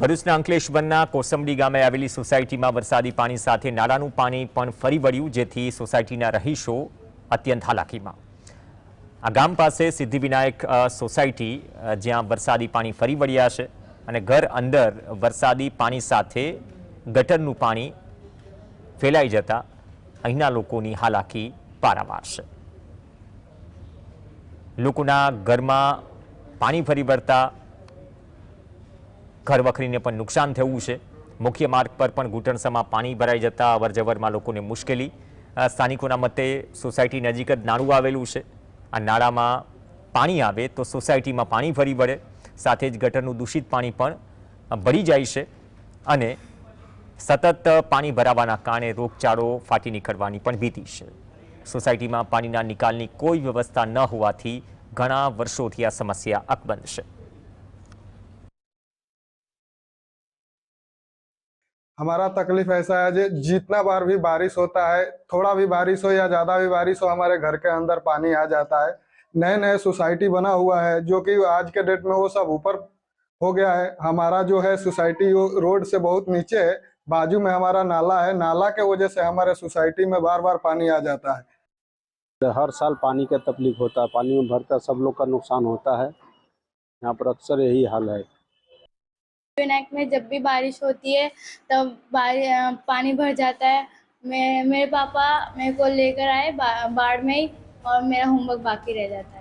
ભરૂચના અંકલેશ્વરના કોસંબડી ગામે આવેલી સોસાયટીમાં વરસાદી પાણી સાથે નાળાનું પાણી પણ ફરી વળ્યું, જેથી સોસાયટીના રહીશો અત્યંત હાલાકીમાં. આ ગામ પાસે સિદ્ધિવિનાયક સોસાયટી જ્યાં વરસાદી પાણી ફરી વળ્યા છે અને ઘર અંદર વરસાદી પાણી સાથે ગટરનું પાણી ફેલાઈ જતા અહીંના લોકોની હાલાકી પારાવાર છે. લોકોના ઘરમાં પાણી ફરી વળતા ઘર વખરીને પણ નુકસાન થયું છે. મુખ્ય માર્ગ પર પણ ઘૂંટણસમાં પાણી ભરાઈ જતા અવરજવરમાં લોકોને મુશ્કેલી. સ્થાનિકોના મતે સોસાયટી નજીક જ નાળું આવેલું છે. આ નાળામાં પાણી આવે તો સોસાયટીમાં પાણી ફરી વળે. સાથે જ ગટરનું દૂષિત પાણી પણ ભરી જાય છે. અને સતત પાણી ભરાવાના કારણે રોગચાળો ફાટી નીકળવાની પણ ભીતિ છે. સોસાયટીમાં પાણીના નિકાલની કોઈ વ્યવસ્થા ન હોવાથી ઘણા વર્ષોથી આ સમસ્યા અકબંધ છે. हमारा तकलीफ़ ऐसा है जी, जितना बार भी बारिश होता है, थोड़ा भी बारिश हो या ज़्यादा भी बारिश हो, हमारे घर के अंदर पानी आ जाता है। नए नए सोसाइटी बना हुआ है, जो कि आज के डेट में वो सब ऊपर हो गया है। हमारा जो है सोसाइटी रोड से बहुत नीचे है, बाजू में हमारा नाला है, नाला के वजह से हमारे सोसाइटी में बार बार पानी आ जाता है। हर साल पानी का तकलीफ़ होता है, पानी में भरता सब लोग का नुकसान होता है। यहाँ पर अक्सर यही हाल है। विनायक में जब भी बारिश होती है तब बारि- अ, पानी भर जाता है मैं मेरे पापा मेरे को लेकर आए बा, बाढ़ में ही और मेरा होमवर्क बाकी रह जाता है